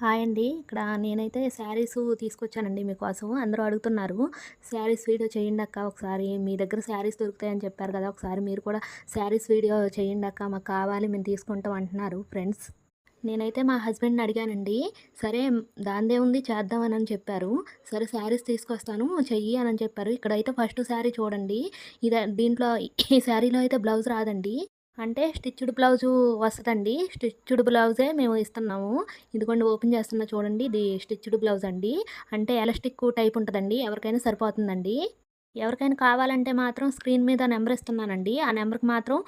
Hi అండి. ఇక్కడ నేనైతే శారీస్ తీసుకొచ్చానండి మీకోసం. అందరూ అడుగుతున్నారు శారీస్ వీడియో చేయండి అక్క ఒకసారి మీ దగ్గర శారీస్ దొరుకుతాయని చెప్పారు కదా ఒకసారి మీరు కూడా శారీస్ వీడియో చేయండి అక్క మాకు కావాలి మేము తీసుకుంటాం అంటున్నారు ఫ్రెండ్స్. నేనైతే మా హస్బెండ్ని అడిగానండి సరే దాందే ఉంది చేద్దామని అని చెప్పారు. సరే శారీస్ తీసుకొస్తాను చెయ్యి అని చెప్పారు. ఇక్కడైతే ఫస్ట్ శారీ చూడండి ఇది దీంట్లో ఈ శారీలో అయితే బ్లౌజ్ రాదండి. అంటే స్టిచ్డ్ బ్లౌజు వస్తుందండి. స్టిచ్డ్ బ్లౌజే మేము ఇస్తున్నాము. ఇదిగోండి ఓపెన్ చేస్తున్నా చూడండి. ఇది స్టిచ్డ్ బ్లౌజ్ అండి. అంటే ఎలాస్టిక్ టైప్ ఉంటుందండి. ఎవరికైనా సరిపోతుందండి. ఎవరికైనా కావాలంటే మాత్రం స్క్రీన్ మీద నెంబర్ ఇస్తున్నానండి. ఆ నెంబర్కి మాత్రం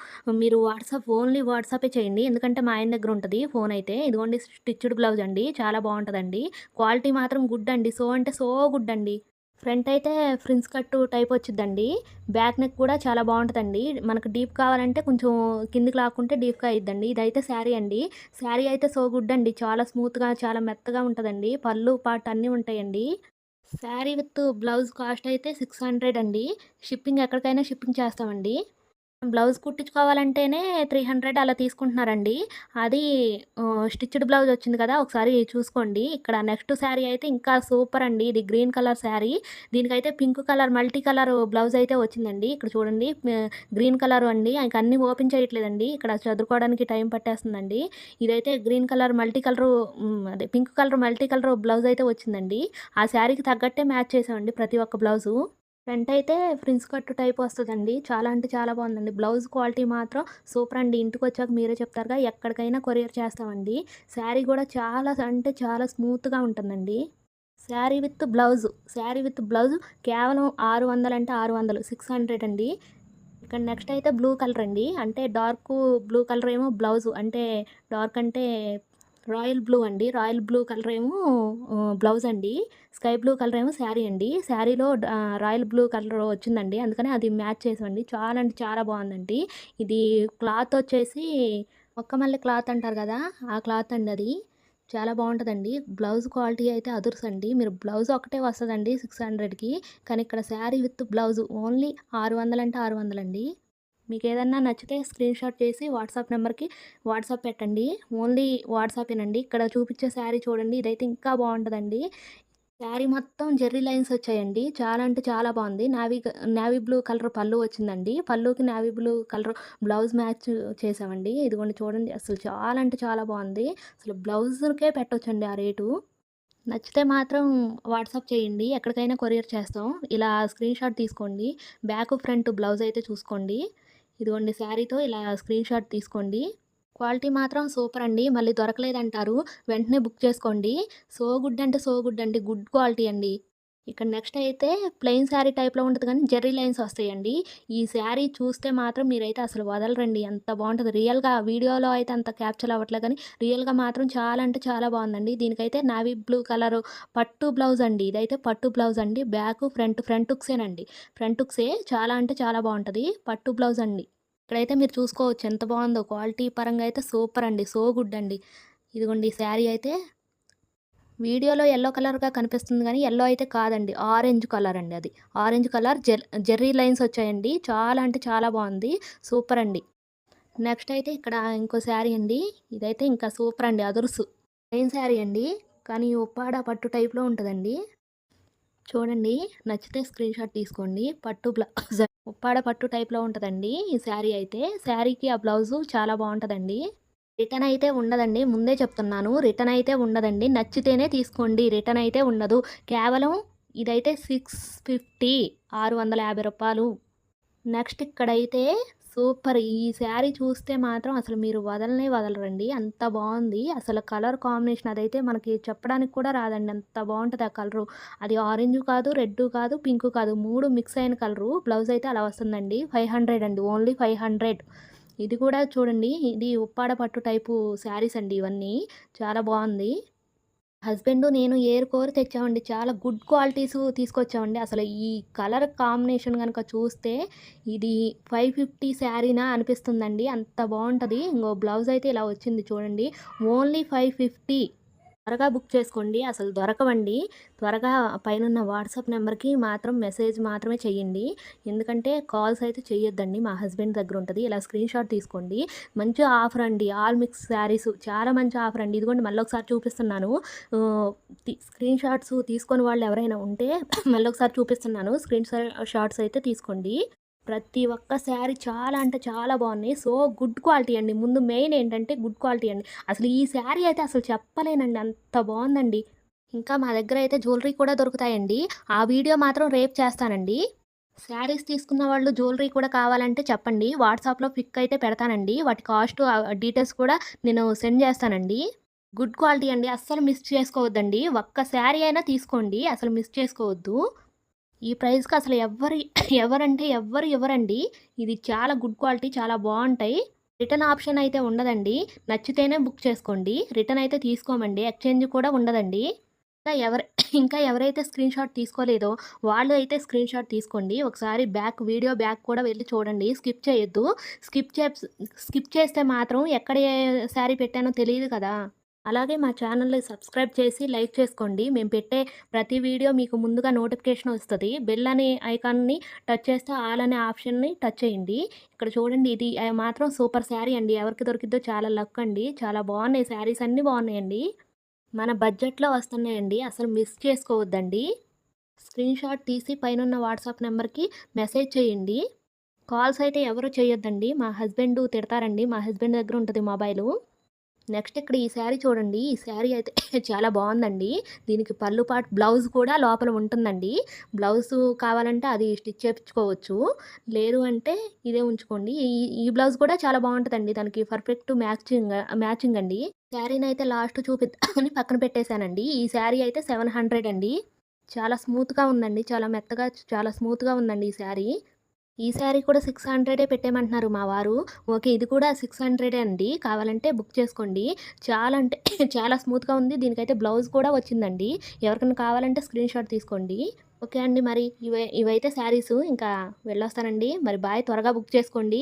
మీరు వాట్సాప్ ఓన్లీ వాట్సాపే చేయండి. ఎందుకంటే మా ఆయన దగ్గర ఉంటుంది ఫోన్ అయితే. ఇదిగోండి స్టిచ్డ్ బ్లౌజ్ అండి. చాలా బాగుంటుందండి. క్వాలిటీ మాత్రం గుడ్ అండి. సో అంటే సో గుడ్ అండి. ఫ్రంట్ అయితే ఫ్రిన్స్ కట్టు టైప్ వచ్చిందండి బ్యాక్ నెక్ కూడా చాలా బాగుంటుందండి. మనకు డీప్ కావాలంటే కొంచెం కిందికి లాక్కుంటే డీప్గా అయిద్దండి. ఇదైతే శారీ అండి. శారీ అయితే సో గుడ్ అండి. చాలా స్మూత్గా చాలా మెత్తగా ఉంటుందండి. పళ్ళు పాటు అన్నీ ఉంటాయండి. శారీ విత్ బ్లౌజ్ కాస్ట్ అయితే సిక్స్ హండ్రెడ్ అండి. షిప్పింగ్ ఎక్కడికైనా షిప్పింగ్ చేస్తామండి. బ్లౌజ్ కుట్టించుకోవాలంటేనే త్రీ హండ్రెడ్ అలా తీసుకుంటున్నారండి. అది స్టిచ్డ్ బ్లౌజ్ వచ్చింది కదా ఒకసారి చూసుకోండి. ఇక్కడ నెక్స్ట్ శారీ అయితే ఇంకా సూపర్ అండి. ఇది గ్రీన్ కలర్ శారీ. దీనికైతే pink colour multi colour blouse అయితే వచ్చిందండి. ఇక్కడ చూడండి గ్రీన్ కలర్ అండి. ఇంకా అన్నీ ఓపెన్ చేయట్లేదండి. ఇక్కడ చదువుకోవడానికి టైం పట్టేస్తుందండి. ఇదైతే గ్రీన్ కలర్ మల్టీ కలర్ అదే pink colour multi colour blouse అయితే వచ్చిందండి. ఆ శారీకి తగ్గట్టే మ్యాచ్ చేసామండి ప్రతి ఒక్క బ్లౌజు. ఫ్రంట్ అయితే ఫ్రిన్స్ కట్ టైప్ వస్తుందండి. చాలా అంటే చాలా బాగుందండి. బ్లౌజ్ క్వాలిటీ మాత్రం సూపర్ అండి. ఇంటికి వచ్చాక మీరే చెప్తారుగా ఎక్కడికైనా కొరియర్ చేస్తామండి. శారీ కూడా చాలా అంటే చాలా స్మూత్గా ఉంటుందండి. Sari with blouse. Sari with blouse కేవలం ఆరు వందలు అంటే ఆరు వందలు. సిక్స్ హండ్రెడ్ అండి. ఇక్కడ నెక్స్ట్ అయితే బ్లూ కలర్ అండి. అంటే డార్క్ బ్లూ కలర్ ఏమో బ్లౌజ్. అంటే డార్క్ అంటే రాయల్ బ్లూ అండి. రాయల్ బ్లూ కలర్ ఏమో బ్లౌజ్ అండి. స్కై బ్లూ కలర్ ఏమో శారీ అండి. శారీలో రాయల్ బ్లూ కలర్ వచ్చిందండి. అందుకని అది మ్యాచ్ చేసామండి. చాలా అంటే చాలా బాగుందండి. ఇది క్లాత్ వచ్చేసి ఒక్కమల్లి క్లాత్ అంటారు కదా ఆ క్లాత్ అండి అది. చాలా బాగుంటుందండి. బ్లౌజ్ క్వాలిటీ అయితే అదుర్స్ అండి. మీరు బ్లౌజ్ ఒకటే వస్తుందండి సిక్స్ హండ్రెడ్కి. కానీ ఇక్కడ శారీ విత్ బ్లౌజ్ ఓన్లీ ఆరు వందలంటే ఆరు వందలండి. మీకు ఏదన్నా నచ్చితే స్క్రీన్ షాట్ చేసి వాట్సాప్ నెంబర్కి వాట్సాప్ పెట్టండి. ఓన్లీ వాట్సాపేనండి. ఇక్కడ చూపించే శారీ చూడండి. ఇదైతే ఇంకా బాగుంటుందండి. శారీ మొత్తం జెర్రీ లైన్స్ వచ్చాయండి. చాలా అంటే చాలా బాగుంది. నావీ నావీ బ్లూ కలర్ పళ్ళు వచ్చిందండి. పళ్ళుకి navy blue colour blouse match చేసామండి. ఇదిగోండి చూడండి. అసలు చాలా అంటే చాలా బాగుంది. అసలు బ్లౌజ్కే పెట్టొచ్చండి ఆ రేటు. నచ్చితే మాత్రం వాట్సాప్ చేయండి. ఎక్కడికైనా కొరియర్ చేస్తాం. ఇలా స్క్రీన్ షాట్ తీసుకోండి. బ్యాక్ ఫ్రంట్ బ్లౌజ్ అయితే చూసుకోండి. ఇదిగోండి శారీతో ఇలా స్క్రీన్ షాట్ తీసుకోండి. క్వాలిటీ మాత్రం సూపర్ అండి. మళ్ళీ దొరకలేదంటారు. వెంటనే బుక్ చేసుకోండి. సో గుడ్ అంటే సో గుడ్ అండి. గుడ్ క్వాలిటీ అండి. ఇక్కడ నెక్స్ట్ అయితే ప్లెయిన్ శారీ టైప్లో ఉంటుంది కానీ జెర్రీ లైన్స్ వస్తాయండి. ఈ శారీ చూస్తే మాత్రం మీరైతే అసలు వదలరండి. ఎంత బాగుంటుంది. రియల్గా వీడియోలో అయితే అంత క్యాప్చర్ అవ్వట్లేదు కానీ రియల్గా మాత్రం చాలా అంటే చాలా బాగుందండి. దీనికైతే నావీ బ్లూ కలర్ పట్టు బ్లౌజ్ అండి. ఇదైతే పట్టు బ్లౌజ్ అండి. బ్యాక్ ఫ్రంట్ ఫ్రంట్ ఉక్సేనండి ఫ్రంట్ ఉక్సే చాలా అంటే చాలా బాగుంటుంది. పట్టు బ్లౌజ్ అండి. ఇక్కడైతే మీరు చూసుకోవచ్చు ఎంత బాగుందో. క్వాలిటీ పరంగా అయితే సూపర్ అండి. సో గుడ్ అండి. ఇదిగోండి ఈ శారీ అయితే వీడియోలో ఎల్లో కలర్గా కనిపిస్తుంది కానీ ఎల్లో అయితే కాదండి. ఆరెంజ్ కలర్ అండి అది. ఆరెంజ్ కలర్ జెర్ జెర్రీ లైన్స్ వచ్చాయండి. చాలా అంటే చాలా బాగుంది. సూపర్ అండి. నెక్స్ట్ అయితే ఇక్కడ ఇంకో శారీ అండి. ఇదైతే ఇంకా సూపర్ అండి. అదురుసు. ప్లెయిన్ శారీ అండి. కానీ ఉప్పాడ పట్టు టైప్లో ఉంటుందండి. చూడండి. నచ్చితే స్క్రీన్ షాట్ తీసుకోండి. పట్టు బ్లౌజ్ ఉప్పాడ పట్టు టైప్లో ఉంటుందండి ఈ శారీ అయితే. శారీకి ఆ బ్లౌజు చాలా బాగుంటుందండి. రిటర్న్ అయితే ఉండదండి. ముందే చెప్తున్నాను. రిటర్న్ అయితే ఉండదండి. నచ్చితేనే తీసుకోండి. రిటర్న్ అయితే ఉండదు. కేవలం ఇదైతే సిక్స్ ఫిఫ్టీ ఆరు వందల యాభై రూపాయలు. నెక్స్ట్ ఇక్కడైతే సూపర్. ఈ శారీ చూస్తే మాత్రం అసలు మీరు వదలనే వదలరండి. అంత బాగుంది. అసలు కలర్ కాంబినేషన్ అదైతే మనకి చెప్పడానికి కూడా రాదండి. అంత బాగుంటుంది ఆ కలరు. అది ఆరెంజ్ కాదు రెడ్ కాదు పింక్ కాదు. మూడు మిక్స్ అయిన కలరు. బ్లౌజ్ అయితే అలా వస్తుందండి. ఫైవ్ హండ్రెడ్ అండి. Only five hundred. ఇది కూడా చూడండి. ఇది ఉప్పాడ పట్టు టైపు శారీస్ అండి ఇవన్నీ. చాలా బాగుంది. హస్బెండ్ నేను ఏర్ కోర్ తెచ్చామండి. చాలా గుడ్ క్వాలిటీస్ తీసుకొచ్చామండి. అసలు ఈ కలర్ కాంబినేషన్ కనుక చూస్తే ఇది ఫైవ్ ఫిఫ్టీ శారీనా అనిపిస్తుందండి. అంత బాగుంటుంది. ఇంకో బ్లౌజ్ అయితే ఇలా వచ్చింది చూడండి. Only five fifty. త్వరగా బుక్ చేసుకోండి. అసలు దొరకవండి. త్వరగా పైన వాట్సాప్ నెంబర్కి మాత్రం మెసేజ్ మాత్రమే చేయండి. ఎందుకంటే కాల్స్ అయితే చేయొద్దండి. మా హస్బెండ్ దగ్గర ఉంటుంది. ఇలా స్క్రీన్ షాట్ తీసుకోండి. మంచి ఆఫర్ అండి. All mix saris. చాలా మంచి ఆఫర్ అండి. ఇదిగోండి మళ్ళీ ఒకసారి చూపిస్తున్నాను. స్క్రీన్ షాట్స్ తీసుకొని వాళ్ళు ఎవరైనా ఉంటే మళ్ళీ ఒకసారి చూపిస్తున్నాను. స్క్రీన్ షాట్స్ అయితే తీసుకోండి. ప్రతి ఒక్క శారీ చాలా అంటే చాలా బాగున్నాయి. సో గుడ్ క్వాలిటీ అండి. ముందు మెయిన్ ఏంటంటే గుడ్ క్వాలిటీ అండి. అసలు ఈ శారీ అయితే అసలు చెప్పలేనండి. అంత బాగుందండి. ఇంకా మా దగ్గర అయితే జ్యువెలరీ కూడా దొరుకుతాయండి. ఆ వీడియో మాత్రం రేపు చేస్తానండి. శారీస్ తీసుకున్న వాళ్ళు జ్యువెలరీ కూడా కావాలంటే చెప్పండి. వాట్సాప్లో పిక్ అయితే పెడతానండి. వాటి కాస్ట్ డీటెయిల్స్ కూడా నేను సెండ్ చేస్తానండి. గుడ్ క్వాలిటీ అండి. అస్సలు మిస్ చేసుకోవద్దండి. ఒక్క శారీ అయినా తీసుకోండి. అసలు మిస్ చేసుకోవద్దు. ఈ ప్రైస్కి అసలు ఎవరు ఎవరంటే ఎవ్వరు ఎవరండి? ఇది చాలా గుడ్ క్వాలిటీ చాలా బాగుంటాయి. రిటర్న్ ఆప్షన్ అయితే ఉండదండి. నచ్చితేనే బుక్ చేసుకోండి. రిటర్న్ అయితే తీసుకోమండి. ఎక్స్చేంజ్ కూడా ఉండదండి. ఇంకా ఎవరు ఇంకా ఎవరైతే స్క్రీన్ షాట్ తీసుకోలేదో వాళ్ళు అయితే స్క్రీన్ షాట్ తీసుకోండి. ఒకసారి బ్యాక్ వీడియో బ్యాక్ కూడా వెళ్ళి చూడండి. స్కిప్ చేయొద్దు. స్కిప్ చే స్కిప్ చేస్తే మాత్రం ఎక్కడ ఏ శారీ పెట్టానో తెలియదు కదా. అలాగే మా ఛానల్ని సబ్స్క్రైబ్ చేసి లైక్ చేసుకోండి. మేము పెట్టే ప్రతి వీడియో మీకు ముందుగా నోటిఫికేషన్ వస్తుంది. బెల్ అనే ఐకాన్ని టచ్ చేస్తే ఆల్ అనే ఆప్షన్ని టచ్ చేయండి. ఇక్కడ చూడండి ఇది మాత్రం సూపర్ శారీ అండి. ఎవరికి దొరికిద్దో చాలా లక్ అండి. చాలా బాగున్నాయి. శారీస్ అన్నీ బాగున్నాయండి. మన బడ్జెట్లో వస్తున్నాయండి. అసలు మిస్ చేసుకోవద్దండి. స్క్రీన్ షాట్ తీసి పైన వాట్సాప్ నెంబర్కి మెసేజ్ చేయండి. కాల్స్ అయితే ఎవరు చేయొద్దండి. మా హస్బెండ్ తిడతారండి. మా హస్బెండ్ దగ్గర ఉంటుంది మొబైలు. నెక్స్ట్ ఇక్కడ ఈ శారీ చూడండి. ఈ శారీ అయితే చాలా బాగుందండి. దీనికి పళ్ళు పాటు బ్లౌజ్ కూడా లోపల ఉంటుందండి. బ్లౌజ్ కావాలంటే అది స్టిచ్ చేయించుకోవచ్చు. లేదు అంటే ఇదే ఉంచుకోండి. ఈ ఈ బ్లౌజ్ కూడా చాలా బాగుంటుందండి. దానికి పర్ఫెక్ట్ మ్యాచింగ్ మ్యాచింగ్ అండి. శారీని అయితే లాస్ట్ చూపిద్దామని పక్కన పెట్టేశానండి. ఈ శారీ అయితే సెవెన్ హండ్రెడ్ అండి. చాలా స్మూత్గా ఉందండి. చాలా మెత్తగా చాలా స్మూత్గా ఉందండి ఈ శారీ. ఈ శారీ కూడా సిక్స్ హండ్రెడే పెట్టేయమంటున్నారు మా వారు. ఓకే ఇది కూడా సిక్స్ హండ్రెడే అండి. కావాలంటే బుక్ చేసుకోండి. చాలా అంటే చాలా స్మూత్గా ఉంది. దీనికైతే బ్లౌజ్ కూడా వచ్చిందండి. ఎవరికైనా కావాలంటే స్క్రీన్ షాట్ తీసుకోండి. ఓకే అండి మరి. ఇవై ఇవైతే శారీస్. ఇంకా వెళ్ళొస్తానండి. మరి బాయ్ త్వరగా బుక్ చేసుకోండి.